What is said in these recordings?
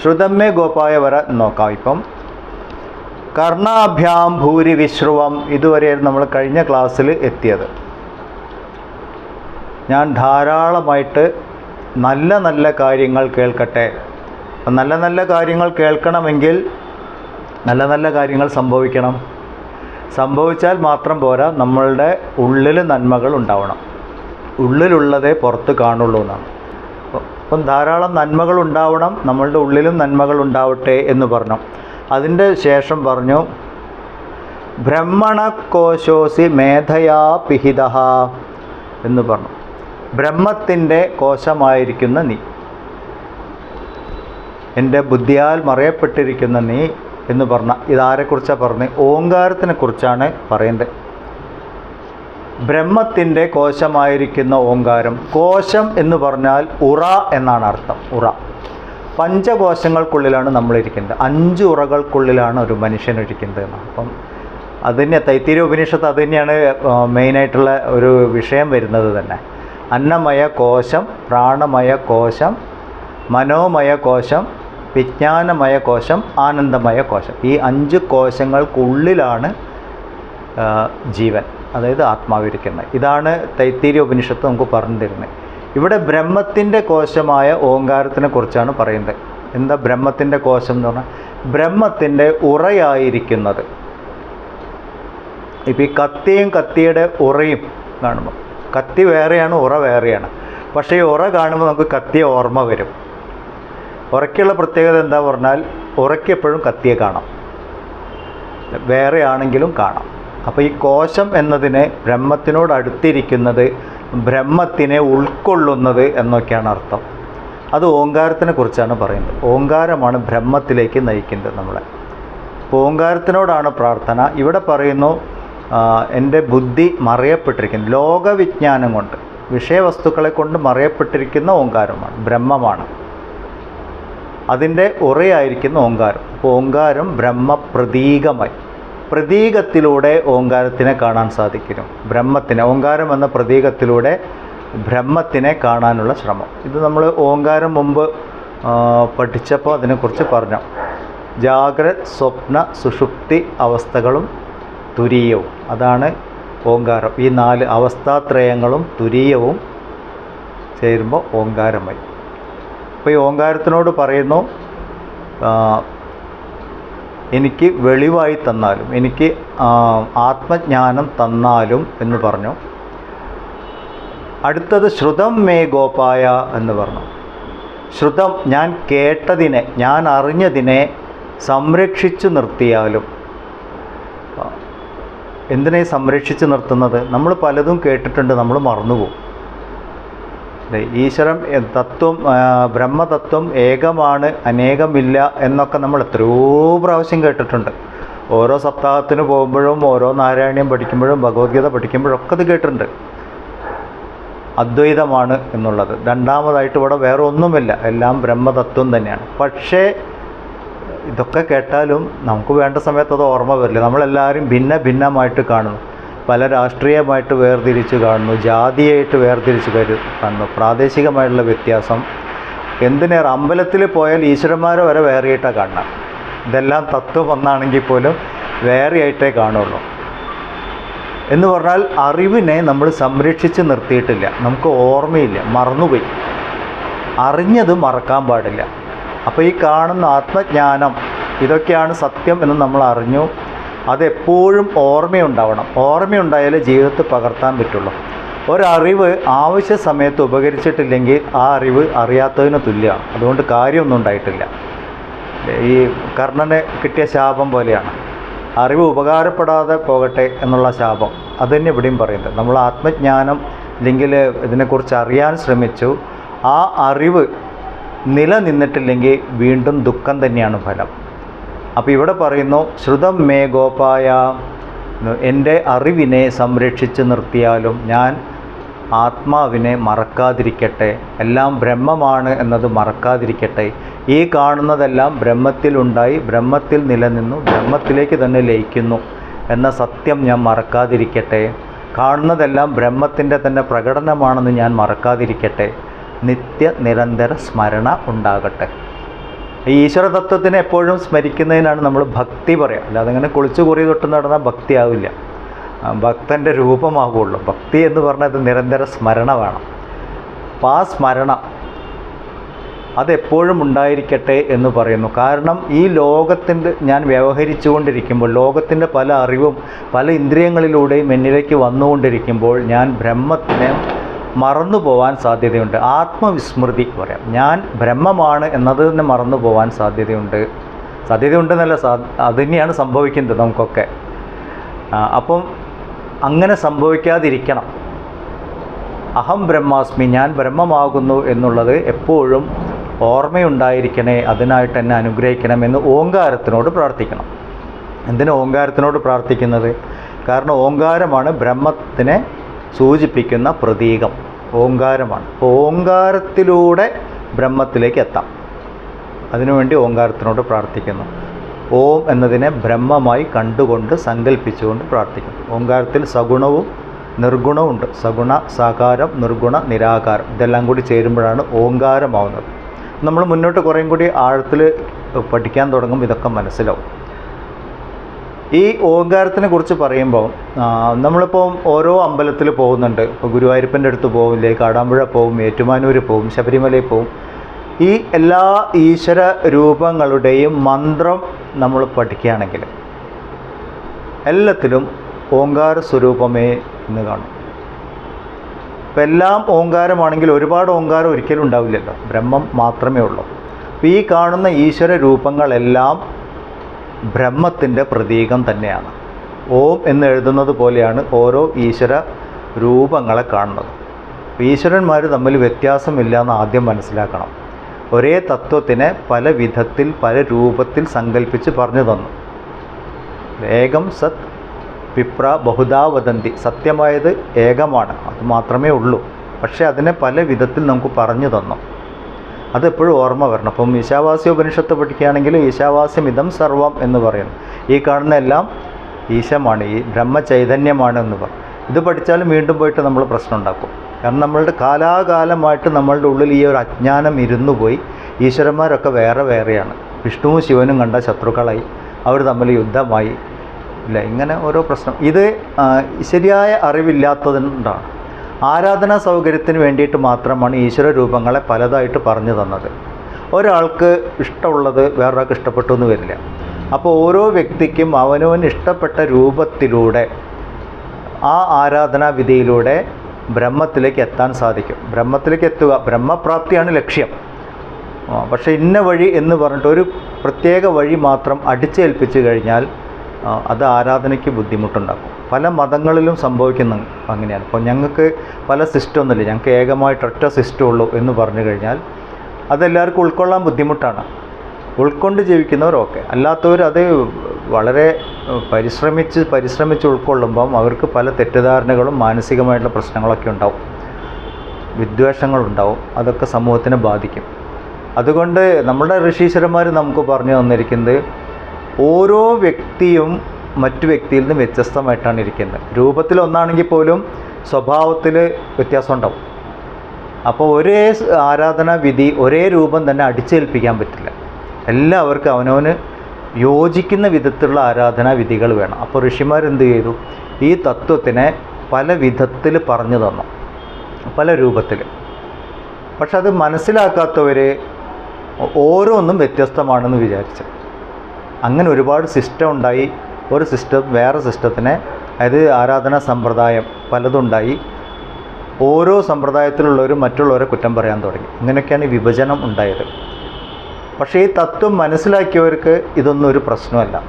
ശ്രുതമ്മേ ഗോപായ വര നോക്കാം ഇപ്പം. കർണാഭ്യാം ഭൂരി വിശ്രുവം ഇതുവരെയാണ് നമ്മൾ കഴിഞ്ഞ ക്ലാസ്സിൽ എത്തിയത്. ഞാൻ ധാരാളമായിട്ട് നല്ല നല്ല കാര്യങ്ങൾ കേൾക്കട്ടെ. നല്ല നല്ല കാര്യങ്ങൾ കേൾക്കണമെങ്കിൽ നല്ല നല്ല കാര്യങ്ങൾ സംഭവിക്കണം. സംഭവിച്ചാൽ മാത്രം പോരാ നമ്മളുടെ ഉള്ളിൽ നന്മകൾ ഉണ്ടാവണം. ഉള്ളിലുള്ളതേ പുറത്ത് കാണുള്ളൂ എന്നാണ്. അപ്പം- ധാരാളം നന്മകൾ ഉണ്ടാവണം നമ്മളുടെ ഉള്ളിലും നന്മകൾ ഉണ്ടാവട്ടെ എന്ന് പറഞ്ഞു. അതിന്റെ ശേഷം പറഞ്ഞു ബ്രഹ്മണ കോശോസി മേധയാ പിഹിത എന്ന് പറഞ്ഞു. ബ്രഹ്മത്തിന്റെ കോശമായിരിക്കുന്ന നീ. എന്റെ ബുദ്ധിയാൽ മറയപ്പെട്ടിരിക്കുന്ന നീ എന്ന് പറഞ്ഞ ഇതാരെക്കുറിച്ചാണ് പറഞ്ഞത് ഓങ്കാരത്തിനെ കുറിച്ചാണ് പറയുന്നത് ബ്രഹ്മത്തിന്റെ കോശമായിരിക്കുന്ന ഓങ്കാരം കോശം എന്ന് പറഞ്ഞാൽ ഉറ എന്നാണ് അർത്ഥം ഉറ. പഞ്ചകോശങ്ങൾക്കുള്ളിലാണ് നമ്മളിരിക്കുന്നത് അഞ്ച് ഉറകൾക്കുള്ളിലാണ് ഒരു മനുഷ്യൻ ഇരിക്കുന്നത് എന്നാണ്. അപ്പം അതിന് തൈത്തിരി ഉപനിഷത്ത് അത് തന്നെയാണ് മെയിനായിട്ടുള്ള ഒരു വിഷയം വരുന്നത് തന്നെ. അന്നമയ കോശം പ്രാണമയ കോശം മനോമയ കോശം വിജ്ഞാനമയ കോശം ആനന്ദമയ കോശം ഈ അഞ്ച് കോശങ്ങൾക്കുള്ളിലാണ് ജീവൻ അതായത് ആത്മാവിരിക്കുന്നത്. ഇതാണ് തൈത്തീരി ഉപനിഷത്ത് നമുക്ക് പറഞ്ഞു തരുന്നത് ഇവിടെ ബ്രഹ്മത്തിന്റെ കോശമായ ഓങ്കാരത്തിനെ കുറിച്ചാണ് പറയുന്നത്. എന്താ ബ്രഹ്മത്തിന്റെ കോശം എന്ന് പറഞ്ഞാൽ? ബ്രഹ്മത്തിന്റെ ഉറയായിരിക്കുന്നത്. ഇപ്പം ഈ കത്തിയും കത്തിയുടെ ഉറയും കാണുമ്പോൾ കത്തി വേറെയാണ് ഉറ വേറെയാണ്. പക്ഷേ ഈ ഉറ കാണുമ്പോൾ നമുക്ക് കത്തിയ ഓർമ്മ വരും. ഉറയ്ക്കുള്ള പ്രത്യേകത എന്താ പറഞ്ഞാൽ ഉറയ്ക്ക് എപ്പോഴും കത്തിയെ കാണാം. വേറെ ആണെങ്കിലും കാണാം. അപ്പോൾ ഈ കോശം എന്നതിനെ ബ്രഹ്മത്തിനോട് അടുത്തിരിക്കുന്നത് ബ്രഹ്മത്തിനെ ഉൾക്കൊള്ളുന്നത് എന്നൊക്കെയാണ് അർത്ഥം. അത് ഓങ്കാരത്തിനെ കുറിച്ചാണ് പറയുന്നത്. ഓങ്കാരമാണ് ബ്രഹ്മത്തിലേക്ക് നയിക്കുന്നത് നമ്മളെ. അപ്പോൾ ഓങ്കാരത്തിനോടാണ് പ്രാർത്ഥന. ഇവിടെ പറയുന്നു എന്റെ ബുദ്ധി മറയപ്പെട്ടിരിക്കുന്നു. ലോകവിജ്ഞാനം കൊണ്ട് വിഷയവസ്തുക്കളെ കൊണ്ട് മറയപ്പെട്ടിരിക്കുന്ന ഓങ്കാരമാണ് ബ്രഹ്മമാണ്. അതിന്റെ ഉറയായിരിക്കുന്ന ഓങ്കാരം. അപ്പോൾ ഓങ്കാരം ബ്രഹ്മപ്രതീകമായി. പ്രതീകത്തിലൂടെ ഓങ്കാരത്തിനെ കാണാൻ സാധിക്കുന്നു. ബ്രഹ്മത്തിനെ ഓങ്കാരം എന്ന പ്രതീകത്തിലൂടെ ബ്രഹ്മത്തിനെ കാണാനുള്ള ശ്രമം. ഇത് നമ്മൾ ഓങ്കാരം മുമ്പ് പഠിച്ചപ്പോൾ അതിനെക്കുറിച്ച് പറഞ്ഞു. ജാഗ്രത് സ്വപ്ന സുഷുപ്തി അവസ്ഥകളും തുരീയവും. അതാണ് ഓങ്കാരം. ഈ നാല് അവസ്ഥാത്രയങ്ങളും തുരീയവും ചേരുമ്പോൾ ഓങ്കാരമായി. അപ്പോൾ ഈ ഓങ്കാരത്തിനോട് പറയുന്നു എനിക്ക് വെളിവായി തന്നാലും എനിക്ക് ആത്മജ്ഞാനം തന്നാലും എന്ന് പറഞ്ഞു. അടുത്തത് ശ്രുതം മേ ഗോപായ എന്ന് പറഞ്ഞു. ശ്രുതം ഞാൻ കേട്ടതിനെ ഞാൻ അറിഞ്ഞതിനെ സംരക്ഷിച്ചു നിർത്തിയാലും എന്തിനെ സംരക്ഷിച്ച് നിർത്തുന്നത്? നമ്മൾ പലതും കേട്ടിട്ടുണ്ട് നമ്മൾ മറന്നുപോകും. ഈശ്വരം തത്വം ബ്രഹ്മതത്വം ഏകമാണ് അനേകമില്ല എന്നൊക്കെ നമ്മൾ എത്രയോ പ്രാവശ്യം കേട്ടിട്ടുണ്ട്. ഓരോ സപ്താഹത്തിന് പോകുമ്പോഴും ഓരോ നാരായണീയം പഠിക്കുമ്പോഴും ഭഗവത്ഗീത പഠിക്കുമ്പോഴും ഒക്കെ ഇത് കേട്ടിട്ടുണ്ട്. അദ്വൈതമാണ് എന്നുള്ളത്. രണ്ടാമതായിട്ട് ഇവിടെ വേറെ ഒന്നുമില്ല. എല്ലാം ബ്രഹ്മതത്വം തന്നെയാണ്. പക്ഷേ ഇതൊക്കെ കേട്ടാലും നമുക്ക് വേണ്ട സമയത്ത് അത് ഓർമ്മ വരില്ല. നമ്മളെല്ലാവരും ഭിന്ന ഭിന്നമായിട്ട് കാണുന്നു. പല രാഷ്ട്രീയമായിട്ട് വേർതിരിച്ച് കാണുന്നു. ജാതിയായിട്ട് വേർതിരിച്ച് കരു കാണുന്നു. പ്രാദേശികമായിട്ടുള്ള വ്യത്യാസം. എന്തിനേറെ അമ്പലത്തിൽ പോയാൽ ഈശ്വരന്മാരെ വരെ വേറെയായിട്ടാണ് കാണണം ഇതെല്ലാം തത്വം ഒന്നാണെങ്കിൽ പോലും വേറെയായിട്ടേ കാണുള്ളൂ. എന്ന് പറഞ്ഞാൽ അറിവിനെ നമ്മൾ സംരക്ഷിച്ച് നിർത്തിയിട്ടില്ല. നമുക്ക് ഓർമ്മയില്ല. മറന്നുപോയി. അറിഞ്ഞത് മറക്കാൻ പാടില്ല. അപ്പോൾ ഈ കാണുന്ന ആത്മജ്ഞാനം ഇതൊക്കെയാണ് സത്യം എന്ന് നമ്മൾ അറിഞ്ഞു. അതെപ്പോഴും ഓർമ്മയുണ്ടാവണം. ഓർമ്മയുണ്ടായാലേ ജീവിതത്തിൽ പകർത്താൻ പറ്റുള്ളൂ. ഒരറിവ് ആവശ്യ സമയത്ത് ഉപകരിച്ചിട്ടില്ലെങ്കിൽ ആ അറിവ് അറിയാത്തതിന് തുല്യമാണ്. അതുകൊണ്ട് കാര്യമൊന്നും ഉണ്ടായിട്ടില്ല. ഈ കർണന് കിട്ടിയ ശാപം പോലെയാണ്. അറിവ് ഉപകാരപ്പെടാതെ പോകട്ടെ എന്നുള്ള ശാപം. അതുതന്നെ ഇവിടെയും പറയുന്നത്. നമ്മൾ ആത്മജ്ഞാനം അല്ലെങ്കിൽ ഇതിനെക്കുറിച്ച് അറിയാൻ ശ്രമിച്ചു. ആ അറിവ് നിലനിന്നിട്ടില്ലെങ്കിൽ വീണ്ടും ദുഃഖം തന്നെയാണ് ഫലം. അപ്പോൾ ഇവിടെ പറയുന്നു ശ്രുതം മേ ഗോപായ എന്റെ അറിവിനെ സംരക്ഷിച്ച് നിർത്തിയാലും ഞാൻ ആത്മാവിനെ മറക്കാതിരിക്കട്ടെ എല്ലാം ബ്രഹ്മമാണ് എന്നത് മറക്കാതിരിക്കട്ടെ. ഈ കാണുന്നതെല്ലാം ബ്രഹ്മത്തിലുണ്ടായി ബ്രഹ്മത്തിൽ നിലനിന്നു ബ്രഹ്മത്തിലേക്ക് തന്നെ ലയിക്കുന്നു എന്ന സത്യം ഞാൻ മറക്കാതിരിക്കട്ടെ. കാണുന്നതെല്ലാം ബ്രഹ്മത്തിന്റെ തന്നെ പ്രകടനമാണെന്ന് ഞാൻ മറക്കാതിരിക്കട്ടെ. നിത്യ നിരന്തര സ്മരണ ഉണ്ടാകട്ടെ. ഈ ഈശ്വര തത്വത്തിനെ എപ്പോഴും സ്മരിക്കുന്നതിനാണ് നമ്മൾ ഭക്തി പറയുക. അല്ലാതെ അങ്ങനെ കുളിച്ചു കുറി തൊട്ട് നടന്ന ഭക്തി ആവില്ല ഭക്തന്റെ രൂപമാകുള്ളൂ ഭക്തി എന്ന് പറഞ്ഞത് നിരന്തര സ്മരണ വേണം. അപ്പം ആ സ്മരണ അതെപ്പോഴും ഉണ്ടായിരിക്കട്ടെ എന്ന് പറയുന്നു. കാരണം ഈ ലോകത്തിന്റെ ഞാൻ വ്യവഹരിച്ചു കൊണ്ടിരിക്കുമ്പോൾ ലോകത്തിന്റെ പല അറിവും പല ഇന്ദ്രിയങ്ങളിലൂടെയും എന്നിലേക്ക് വന്നുകൊണ്ടിരിക്കുമ്പോൾ ഞാൻ ബ്രഹ്മത്തിനെ മറന്നു പോവാൻ സാധ്യതയുണ്ട്. ആത്മവിസ്മൃതി പറയാം. ഞാൻ ബ്രഹ്മമാണ് എന്നത് തന്നെ മറന്നു പോവാൻ സാധ്യതയുണ്ട്. സാധ്യതയുണ്ടെന്നല്ല സാ അത് തന്നെയാണ് സംഭവിക്കുന്നത് നമുക്കൊക്കെ. അപ്പം അങ്ങനെ സംഭവിക്കാതിരിക്കണം. അഹം ബ്രഹ്മാസ്മി ഞാൻ ബ്രഹ്മമാകുന്നു എന്നുള്ളത് എപ്പോഴും ഓർമ്മയുണ്ടായിരിക്കണേ അതിനായിട്ട് എന്നെ അനുഗ്രഹിക്കണമെന്ന് ഓങ്കാരത്തിനോട് പ്രാർത്ഥിക്കണം. എന്തിനു ഓങ്കാരത്തിനോട് പ്രാർത്ഥിക്കുന്നത്? കാരണം ഓങ്കാരമാണ് ബ്രഹ്മത്തിനെ സൂചിപ്പിക്കുന്ന പ്രതീകം ഓങ്കാരമാണ്. ഓങ്കാരത്തിലൂടെ ബ്രഹ്മത്തിലേക്ക് എത്താം. അതിനുവേണ്ടി ഓങ്കാരത്തിനോട് പ്രാർത്ഥിക്കുന്നു. ഓം എന്നതിനെ ബ്രഹ്മമായി കണ്ടുകൊണ്ട് സങ്കല്പിച്ചുകൊണ്ട് പ്രാർത്ഥിക്കുന്നു. ഓങ്കാരത്തിൽ സഗുണവും നിർഗുണവും ഉണ്ട്. സഗുണ സാകാരം നിർഗുണ നിരാകാരം. ഇതെല്ലാം കൂടി ചേരുമ്പോഴാണ് ഓങ്കാരമാവുന്നത്. നമ്മൾ മുന്നോട്ട് കുറേയും കൂടി ആഴത്തിൽ പഠിക്കാൻ തുടങ്ങും. ഇതൊക്കെ മനസ്സിലാവും. ഈ ഓങ്കാരത്തിനെ കുറിച്ച് പറയുമ്പോൾ നമ്മളിപ്പോൾ ഓരോ അമ്പലത്തിൽ പോകുന്നുണ്ട്. ഇപ്പോൾ ഗുരുവായൂരപ്പന്റെ അടുത്ത് പോവില്ലേ കാടാമ്പുഴ പോവും ഏറ്റുമാനൂർ പോവും ശബരിമലയിൽ പോവും. ഈ എല്ലാ ഈശ്വര രൂപങ്ങളുടെയും മന്ത്രം നമ്മൾ പഠിക്കുകയാണെങ്കിൽ എല്ലാത്തിലും ഓങ്കാര സ്വരൂപമേ എന്ന് കാണും. ഇപ്പം എല്ലാം ഓങ്കാരമാണെങ്കിൽ ഒരുപാട് ഓങ്കാരം ഒരിക്കലും ഉണ്ടാവില്ലല്ലോ. ബ്രഹ്മം മാത്രമേ ഉള്ളൂ. അപ്പോൾ ഈ കാണുന്ന ഈശ്വര രൂപങ്ങളെല്ലാം ബ്രഹ്മത്തിന്റെ പ്രതീകം തന്നെയാണ്. ഓം എന്ന് എഴുതുന്നത് പോലെയാണ് ഓരോ ഈശ്വര രൂപങ്ങളെ കാണുന്നത്. ഈശ്വരന്മാർ തമ്മിൽ വ്യത്യാസമില്ല എന്ന് ആദ്യം മനസ്സിലാക്കണം. ഒരേ തത്വത്തിനെ പല വിധത്തിൽ പല രൂപത്തിൽ സങ്കല്പിച്ച് പറഞ്ഞു തന്നു. ഏകം സത് വിപ്ര ബഹുദാ വദന്തി. സത്യമായത് ഏകമാണ്. അത് മാത്രമേ ഉള്ളൂ. പക്ഷേ അതിനെ പല വിധത്തിൽ നമുക്ക് പറഞ്ഞു തന്നു. അതെപ്പോഴും ഓർമ്മ വരണം. അപ്പം ഈശാവാസ്യ ഉപനിഷത്ത് പഠിക്കുകയാണെങ്കിൽ ഈശാവാസ്യം ഇതം സർവം എന്ന് പറയും. ഈ കാണുന്ന എല്ലാം ഈശമാണ് ഈ ബ്രഹ്മചൈതന്യമാണ് എന്ന് പറയും. ഇത് പഠിച്ചാലും വീണ്ടും പോയിട്ട് നമ്മൾ പ്രശ്നം ഉണ്ടാക്കും. കാരണം നമ്മളുടെ കാലാകാലമായിട്ട് നമ്മളുടെ ഉള്ളിൽ ഈ ഒരു അജ്ഞാനം ഇരുന്നു പോയി ഈശ്വരന്മാരൊക്കെ വേറെ വേറെയാണ്. വിഷ്ണുവും ശിവനും കണ്ട ശത്രുക്കളായി. അവർ തമ്മിൽ യുദ്ധമായി. ഇല്ല ഇങ്ങനെ ഓരോ പ്രശ്നം. ഇത് ശരിയായ അറിവില്ലാത്തതുകൊണ്ടാണ്. ആരാധനാ സൗകര്യത്തിന് വേണ്ടിയിട്ട് മാത്രമാണ് ഈശ്വര രൂപങ്ങളെ പലതായിട്ട് പറഞ്ഞു തന്നത്. ഒരാൾക്ക് ഇഷ്ടമുള്ളത് വേറൊരാൾക്ക് ഇഷ്ടപ്പെട്ടു എന്ന് വരില്ല. അപ്പോൾ ഓരോ വ്യക്തിക്കും അവനവന് ഇഷ്ടപ്പെട്ട രൂപത്തിലൂടെ ആ ആരാധനാ വിധിയിലൂടെ ബ്രഹ്മത്തിലേക്ക് എത്താൻ സാധിക്കും. ബ്രഹ്മത്തിലേക്ക് എത്തുക ബ്രഹ്മപ്രാപ്തിയാണ് ലക്ഷ്യം. പക്ഷെ ഇന്ന വഴി എന്ന് പറഞ്ഞിട്ട് ഒരു പ്രത്യേക വഴി മാത്രം അടിച്ചേൽപ്പിച്ച് കഴിഞ്ഞാൽ അത് ആരാധനയ്ക്ക് ബുദ്ധിമുട്ടുണ്ടാക്കും. പല മതങ്ങളിലും സംഭവിക്കുന്ന അങ്ങനെയാണ്. അപ്പോൾ ഞങ്ങൾക്ക് പല സിസ്റ്റം ഒന്നുമില്ല ഞങ്ങൾക്ക് ഏകമായിട്ട് ഒറ്റ സിസ്റ്റം ഉള്ളൂ എന്ന് പറഞ്ഞു കഴിഞ്ഞാൽ അതെല്ലാവർക്കും ഉൾക്കൊള്ളാൻ ബുദ്ധിമുട്ടാണ്. ഉൾക്കൊണ്ട് ജീവിക്കുന്നവരൊക്കെ അല്ലാത്തവർ അത് വളരെ പരിശ്രമിച്ച് പരിശ്രമിച്ച് ഉൾക്കൊള്ളുമ്പം അവർക്ക് പല തെറ്റിദ്ധാരണകളും മാനസികമായിട്ടുള്ള പ്രശ്നങ്ങളൊക്കെ ഉണ്ടാവും. വിദ്വേഷങ്ങളുണ്ടാവും. അതൊക്കെ സമൂഹത്തിനെ ബാധിക്കും. അതുകൊണ്ട് നമ്മുടെ ഋഷീശ്വരന്മാർ നമുക്ക് പറഞ്ഞു തന്നിരിക്കുന്നത് ഓരോ വ്യക്തിയും മറ്റു വ്യക്തിയിൽ നിന്ന് വ്യത്യസ്തമായിട്ടാണ് ഇരിക്കുന്നത്. രൂപത്തിൽ ഒന്നാണെങ്കിൽ പോലും സ്വഭാവത്തിൽ വ്യത്യാസം ഉണ്ടാവും അപ്പോൾ ഒരേ ആരാധനാ വിധി ഒരേ രൂപം തന്നെ അടിച്ചേൽപ്പിക്കാൻ പറ്റില്ല. എല്ലാവർക്കും അവനവന് യോജിക്കുന്ന വിധത്തിലുള്ള ആരാധനാ വിധികൾ വേണം. അപ്പോൾ ഋഷിമാർ എന്ത് ചെയ്തു? ഈ തത്വത്തിനെ പല വിധത്തിൽ പറഞ്ഞു തന്നു. പല രൂപത്തിൽ. പക്ഷെ അത് മനസ്സിലാക്കാത്തവർ ഓരോന്നും വ്യത്യസ്തമാണെന്ന് വിചാരിച്ചു. അങ്ങനെ ഒരുപാട് സിസ്റ്റം ഉണ്ടായി. ഒരു സിസ്റ്റം വേറെ സിസ്റ്റത്തിനെ അതായത് ആരാധനാ സമ്പ്രദായം പലതുണ്ടായി. ഓരോ സമ്പ്രദായത്തിലുള്ളവരും മറ്റുള്ളവരെ കുറ്റം പറയാൻ തുടങ്ങി. ഇങ്ങനെയൊക്കെയാണ് വിഭജനം ഉണ്ടായത്. പക്ഷേ ഈ തത്വം മനസ്സിലാക്കിയവർക്ക് ഇതൊന്നും ഒരു പ്രശ്നമല്ല.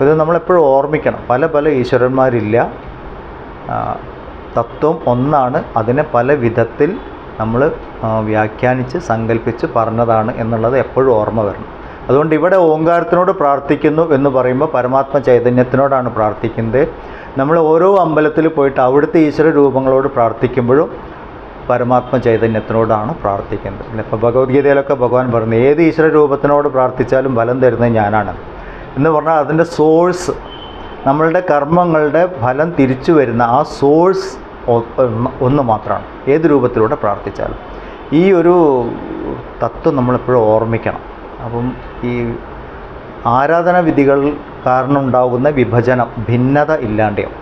ഇത് നമ്മളെപ്പോഴും ഓർമ്മിക്കണം. പല പല ഈശ്വരന്മാരില്ല. തത്വം ഒന്നാണ്. അതിനെ പല വിധത്തിൽ നമ്മൾ വ്യാഖ്യാനിച്ച് സങ്കല്പിച്ച് പറഞ്ഞതാണ് എന്നുള്ളത് എപ്പോഴും ഓർമ്മ വരണം. അതുകൊണ്ട് ഇവിടെ ഓങ്കാരത്തിനോട് പ്രാർത്ഥിക്കുന്നു എന്ന് പറയുമ്പോൾ പരമാത്മ ചൈതന്യത്തിനോടാണ് പ്രാർത്ഥിക്കുന്നത്. നമ്മൾ ഓരോ അമ്പലത്തിൽ പോയിട്ട് അവിടുത്തെ ഈശ്വര രൂപങ്ങളോട് പ്രാർത്ഥിക്കുമ്പോഴും പരമാത്മ ചൈതന്യത്തിനോടാണ് പ്രാർത്ഥിക്കുന്നത്. ഇപ്പോൾ ഭഗവത്ഗീതയിലൊക്കെ ഭഗവാൻ പറഞ്ഞു ഏത് ഈശ്വര രൂപത്തിനോട് പ്രാർത്ഥിച്ചാലും ഫലം തരുന്നത് ഞാനാണ്. എന്ന് പറഞ്ഞാൽ അതിന്റെ സോഴ്സ് നമ്മളുടെ കർമ്മങ്ങളുടെ ഫലം തിരിച്ചു വരുന്ന ആ സോഴ്സ് ഒന്ന് മാത്രമാണ്. ഏത് രൂപത്തിലൂടെ പ്രാർത്ഥിച്ചാലും. ഈ ഒരു തത്വം നമ്മളെപ്പോഴും ഓർമ്മിക്കണം. അപ്പം ഈ ആരാധന വിധികൾ കാരണം ഉണ്ടാകുന്ന വിഭജനം ഭിന്നത ഇല്ലാണ്ടാവും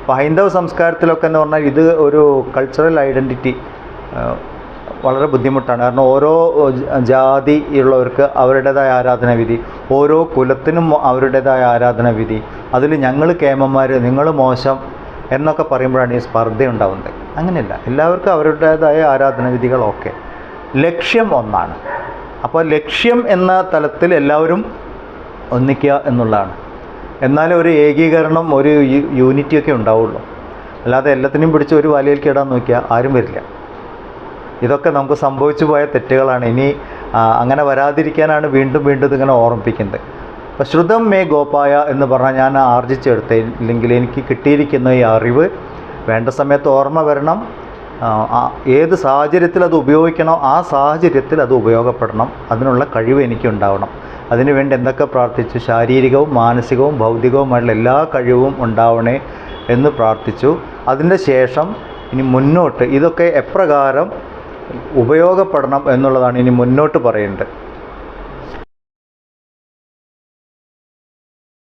അപ്പോൾ ഹൈന്ദവ സംസ്കാരത്തിലൊക്കെ എന്ന് പറഞ്ഞാൽ ഇത് ഒരു കൾച്ചറൽ ഐഡന്റിറ്റി വളരെ ബുദ്ധിമുട്ടാണ്. കാരണം ഓരോ ജാതി ഉള്ളവർക്ക് അവരുടേതായ ആരാധന വിധി ഓരോ കുലത്തിനും അവരുടേതായ ആരാധന വിധി. അതിൽ ഞങ്ങൾ കേമന്മാർ നിങ്ങൾ മോശം എന്നൊക്കെ പറയുമ്പോഴാണ് ഈ സ്പർദ്ധ ഉണ്ടാവുന്നത്. അങ്ങനെയല്ല എല്ലാവർക്കും അവരുടേതായ ആരാധന വിധികളൊക്കെ. ലക്ഷ്യം ഒന്നാണ്. അപ്പോൾ ലക്ഷ്യം എന്ന തലത്തിൽ എല്ലാവരും ഒന്നിക്കുക എന്നുള്ളതാണ്. എന്നാലേ ഒരു ഏകീകരണം ഒരു യൂണിറ്റിയൊക്കെ ഉണ്ടാവുള്ളൂ. അല്ലാതെ എല്ലാത്തിനെയും പിടിച്ച് ഒരു വലയിലേക്ക് ഇടാൻ നോക്കിയാൽ ആരും വരില്ല. ഇതൊക്കെ നമുക്ക് സംഭവിച്ചു പോയ തെറ്റുകളാണ്. ഇനി അങ്ങനെ വരാതിരിക്കാനാണ് വീണ്ടും വീണ്ടും ഇതിങ്ങനെ ഓർമ്മിപ്പിക്കുന്നത്. അപ്പോൾ ശ്രുതം മേ ഗോപായ എന്ന് പറഞ്ഞാൽ ഞാൻ ആർജിച്ചെടുത്ത ഇല്ലെങ്കിൽ എനിക്ക് കിട്ടിയിരിക്കുന്ന ഈ അറിവ് വേണ്ട സമയത്ത് ഓർമ്മ വരണം. ഏത് സാഹചര്യത്തിൽ അത് ഉപയോഗിക്കണോ ആ സാഹചര്യത്തിൽ അത് ഉപയോഗപ്പെടണം. അതിനുള്ള കഴിവ് എനിക്കുണ്ടാവണം. അതിനുവേണ്ടി എന്തൊക്കെ പ്രാർത്ഥിച്ചു? ശാരീരികവും മാനസികവും ഭൗതികവുമായിട്ടുള്ള എല്ലാ കഴിവും ഉണ്ടാവണേ എന്ന് പ്രാർത്ഥിച്ചു. അതിന്റെ ശേഷം ഇനി മുന്നോട്ട് ഇതൊക്കെ എപ്രകാരം ഉപയോഗപ്പെടണം എന്നുള്ളതാണ് ഇനി മുന്നോട്ട് പറയേണ്ടത്.